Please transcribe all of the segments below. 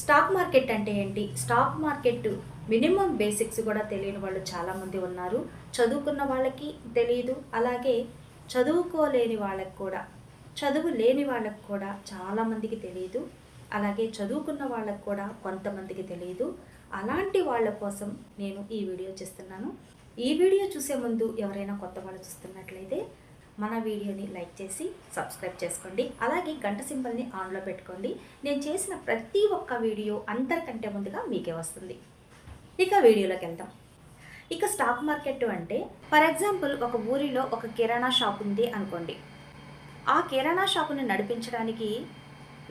Stock market అంటే ఏంటి? Stock market minimum basics కూడా తెలియని వాళ్ళు చాలామంది ఉన్నారు. చదువుకున్న వాళ్ళకి తెలియదు అలాగే చదువుకోలేని వాళ్ళకి కూడా చదువు లేని వాళ్ళకి కూడా చాలామందికి తెలియదు అలాగే చదువుకున్న వాళ్ళకి కూడా కొంతమందికి తెలియదు అలాంటి వాళ్ళ కోసం నేను ఈ వీడియో చేస్తున్నాను. ఈ వీడియో చూసే ముందు ఎవరైనా కొత్త వాళ్ళు చూస్తున్నట్లయితే మన వీడియోని లైక్ చేసి సబ్స్క్రైబ్ చేసుకోండి. అలాగే గంట సింబల్ని ఆన్లో పెట్టుకోండి. నేను చేసిన ప్రతి ఒక్క వీడియో అందరికంటే ముందుగా మీకే వస్తుంది. ఇక వీడియోలోకి వెళ్దాం. ఇక స్టాక్ మార్కెట్ అంటే ఫర్ ఎగ్జాంపుల్ ఒక ఊరిలో ఒక కిరాణా షాప్ ఉంది అనుకోండి. ఆ కిరాణా షాపుని నడిపించడానికి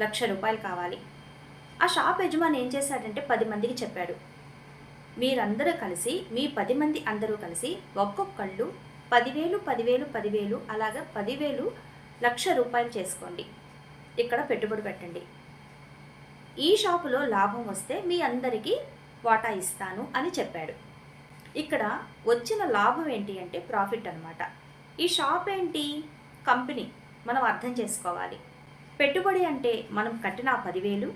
లక్ష రూపాయలు కావాలి. ఆ షాప్ యజమాని ఏం చేశాడంటే పది మందికి చెప్పాడు. మీరందరూ కలిసి మీ పది మంది అందరూ కలిసి ఒక్కొక్కళ్ళు పదివేలు పదివేలు పదివేలు అలాగా పదివేలు లక్ష రూపాయలు చేసుకోండి. ఇక్కడ పెట్టుబడి పెట్టండి. ఈ షాపులో లాభం వస్తే మీ అందరికీ వాటా ఇస్తాను అని చెప్పాడు. ఇక్కడ వచ్చిన లాభం ఏంటి అంటే ప్రాఫిట్ అనమాట ఈ షాప్ ఏంటి? కంపెనీ. మనం అర్థం చేసుకోవాలి. పెట్టుబడి అంటే మనం కట్టిన ఆ పదివేలు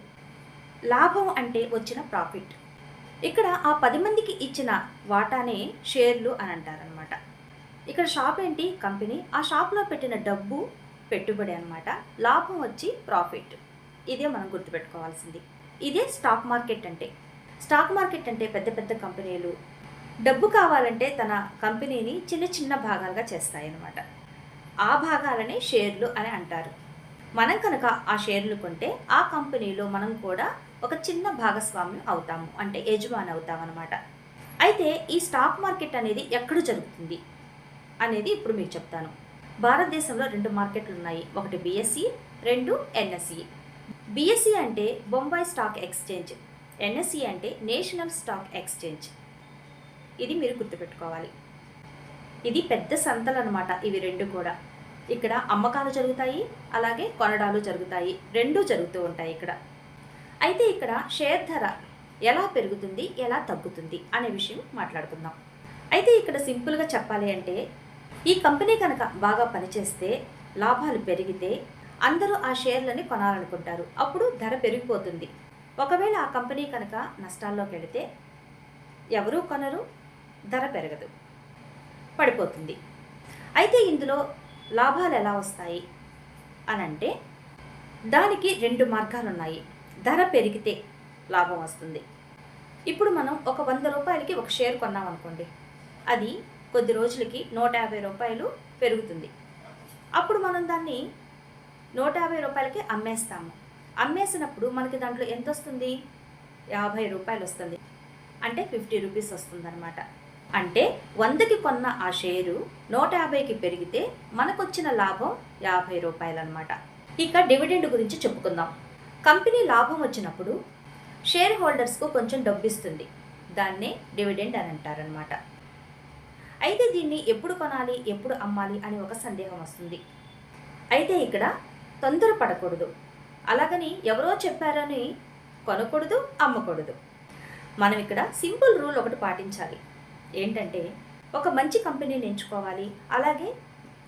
లాభం అంటే వచ్చిన ప్రాఫిట్. ఇక్కడ ఆ పది మందికి ఇచ్చిన వాటానే షేర్లు అని అంటారనమాట ఇక్కడ షాప్ ఏంటి? కంపెనీ. ఆ షాప్లో పెట్టిన డబ్బు పెట్టుబడి అనమాట లాభం వచ్చి ప్రాఫిట్. ఇదే మనం గుర్తుపెట్టుకోవాల్సింది. ఇదే స్టాక్ మార్కెట్ అంటే. స్టాక్ మార్కెట్ అంటే పెద్ద పెద్ద కంపెనీలు డబ్బు కావాలంటే తన కంపెనీని చిన్న చిన్న భాగాలుగా చేస్తాయన్నమాట. ఆ భాగాలనే షేర్లు అని అంటారు. మనం కనుక ఆ షేర్లు కొంటే ఆ కంపెనీలో మనం కూడా ఒక చిన్న భాగస్వామ్యం అవుతాము. అంటే యజమాని అవుతాం అనమాట అయితే ఈ స్టాక్ మార్కెట్ అనేది ఎక్కడ జరుగుతుంది? అనేది ఇప్పుడు మీకు చెప్తాను. భారతదేశంలో రెండు మార్కెట్లు ఉన్నాయి. ఒకటి బీఎస్సీ రెండు ఎన్ఎస్ఈ బీఎస్సీ అంటే బొంబాయి స్టాక్ ఎక్స్చేంజ్. ఎన్ఎస్సి అంటే నేషనల్ స్టాక్ ఎక్స్చేంజ్. ఇది మీరు గుర్తుపెట్టుకోవాలి. ఇది పెద్ద సంతలు అనమాట ఇవి రెండు కూడా. ఇక్కడ అమ్మకాలు జరుగుతాయి అలాగే కొనడాలు జరుగుతాయి. రెండూ జరుగుతూ ఉంటాయి ఇక్కడ. అయితే ఇక్కడ షేర్ ధర ఎలా పెరుగుతుంది ఎలా తగ్గుతుంది అనే విషయం మాట్లాడుకుందాం. అయితే ఇక్కడ సింపుల్గా చెప్పాలి అంటే ఈ కంపెనీ కనుక బాగా పనిచేస్తే లాభాలు పెరిగితే అందరూ ఆ షేర్లని కొనాలనుకుంటారు. అప్పుడు ధర పెరిగిపోతుంది. ఒకవేళ ఆ కంపెనీ కనుక నష్టాల్లోకి వెళితే ఎవరూ కొనరు ధర పెరగదు. పడిపోతుంది. అయితే ఇందులో లాభాలు ఎలా వస్తాయి? అని అంటే దానికి రెండు మార్గాలు ఉన్నాయి ధర పెరిగితే లాభం వస్తుంది. ఇప్పుడు మనం ఒక వంద రూపాయలకి ఒక షేర్ కొన్నాం అనుకోండి అది కొద్ది రోజులకి నూట యాభై రూపాయలు పెరుగుతుంది. అప్పుడు మనం దాన్ని నూట యాభై రూపాయలకి అమ్మేస్తాము. అమ్మేసినప్పుడు మనకి దాంట్లో ఎంత వస్తుంది యాభై రూపాయలు వస్తుంది. అంటే ఫిఫ్టీ రూపీస్ వస్తుందన్నమాట. అంటే వందకి కొన్న ఆ షేరు నూట యాభైకి పెరిగితే మనకొచ్చిన లాభం యాభై రూపాయలు అనమాట ఇక డివిడెండ్ గురించి చెప్పుకుందాం. కంపెనీ లాభం వచ్చినప్పుడు షేర్ హోల్డర్స్కు కొంచెం డబ్బు ఇస్తుంది దాన్నే డివిడెండ్ అని అంటారనమాట అయితే దీన్ని ఎప్పుడు కొనాలి ఎప్పుడు అమ్మాలి అని ఒక సందేహం వస్తుంది. అయితే ఇక్కడ తొందరపడకూడదు. అలాగని ఎవరో చెప్పారని కొనకూడదు అమ్మకూడదు. మనం ఇక్కడ సింపుల్ రూల్ ఒకటి పాటించాలి. ఏంటంటే ఒక మంచి కంపెనీని ఎంచుకోవాలి అలాగే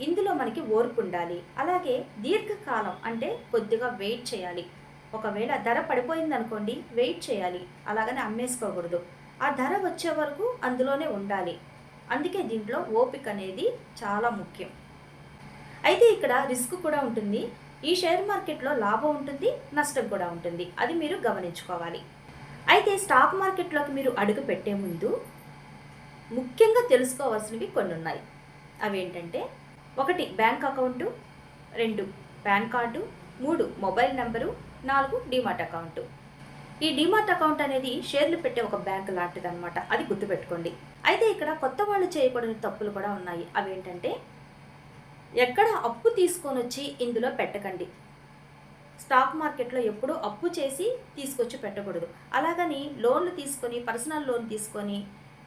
ఇందులో మనకి ఓర్పు ఉండాలి అలాగే దీర్ఘకాలం అంటే కొద్దిగా వెయిట్ చేయాలి. ఒకవేళ ధర పడిపోయింది అనుకోండి వెయిట్ చేయాలి అలాగని అమ్మేసుకోకూడదు. ఆ ధర వచ్చే వరకు అందులోనే ఉండాలి. అందుకే దీంట్లో ఓపిక అనేది చాలా ముఖ్యం. అయితే ఇక్కడ రిస్క్ కూడా ఉంటుంది. ఈ షేర్ మార్కెట్లో లాభం ఉంటుంది నష్టం కూడా ఉంటుంది. అది మీరు గమనించుకోవాలి. అయితే స్టాక్ మార్కెట్లోకి మీరు అడుగు పెట్టే ముందు ముఖ్యంగా తెలుసుకోవాల్సినవి కొన్ని ఉన్నాయి. అవేంటంటే ఒకటి బ్యాంక్ అకౌంటు రెండు పాన్ కార్డు మూడు మొబైల్ నెంబరు నాలుగు డిమాట్ అకౌంటు. ఈ డిమాట్ అకౌంట్ అనేది షేర్లు పెట్టే ఒక బ్యాంక్ లాంటిది అనమాట అది గుర్తుపెట్టుకోండి. అయితే ఇక్కడ కొత్త వాళ్ళు చేయకూడని తప్పులు కూడా ఉన్నాయి. అవి ఏంటంటే ఎక్కడ అప్పు తీసుకొని వచ్చి ఇందులో పెట్టకండి. స్టాక్ మార్కెట్లో ఎప్పుడూ అప్పు చేసి తీసుకొచ్చి పెట్టకూడదు. అలాగని లోన్లు తీసుకొని పర్సనల్ లోన్ తీసుకొని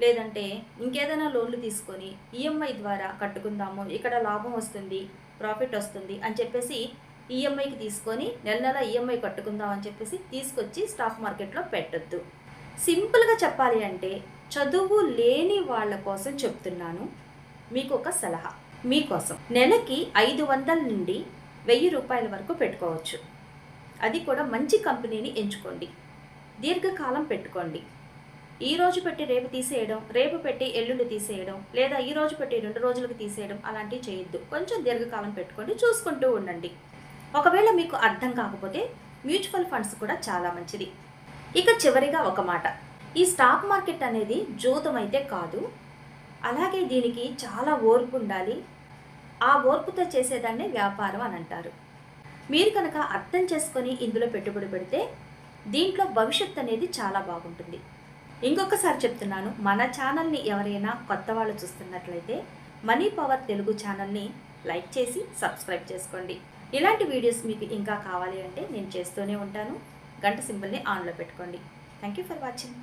లేదంటే ఇంకేదైనా లోన్లు తీసుకొని ఈఎంఐ ద్వారా కట్టుకుందాము ఇక్కడ లాభం వస్తుంది ప్రాఫిట్ వస్తుంది అని చెప్పేసి ఈఎంఐకి తీసుకొని నెల నెల ఈఎంఐ కట్టుకుందాం అని చెప్పేసి తీసుకొచ్చి స్టాక్ మార్కెట్లో పెట్టొద్దు. సింపుల్గా చెప్పాలి అంటే చదువు లేని వాళ్ళ కోసం చెప్తున్నాను. మీకు ఒక సలహా. మీకోసం. నెలకి ఐదు వందల నుండి వెయ్యి రూపాయల వరకు పెట్టుకోవచ్చు. అది కూడా మంచి కంపెనీని ఎంచుకోండి. దీర్ఘకాలం పెట్టుకోండి. ఈ రోజు పెట్టి రేపు తీసేయడం రేపు పెట్టి ఎల్లుండి తీసేయడం లేదా ఈ రోజు పెట్టి రెండు రోజులకు తీసేయడం అలాంటివి చేయొద్దు. కొంచెం దీర్ఘకాలం పెట్టుకోండి చూసుకుంటూ ఉండండి. ఒకవేళ మీకు అర్థం కాకపోతే మ్యూచువల్ ఫండ్స్ కూడా చాలా మంచిది. ఇక చివరిగా ఒక మాట. ఈ స్టాక్ మార్కెట్ అనేది జూతం అయితే కాదు. అలాగే దీనికి చాలా ఓర్పు ఉండాలి. ఆ ఓర్పుతో చేసేదాన్నే వ్యాపారం అని అంటారు. మీరు కనుక అర్థం చేసుకొని ఇందులో పెట్టుబడి పెడితే దీంట్లో భవిష్యత్ అనేది చాలా బాగుంటుంది. ఇంకొకసారి చెప్తున్నాను మన ఛానల్ని ఎవరైనా కొత్త వాళ్ళు చూస్తున్నట్లయితే మనీ పవర్ తెలుగు ఛానల్ని లైక్ చేసి సబ్స్క్రైబ్ చేసుకోండి. ఇలాంటి వీడియోస్ మీకు ఇంకా కావాలి అంటే నేను చేస్తూనే ఉంటాను. గంట సింబల్ని ఆన్లో పెట్టుకోండి. Thank you for watching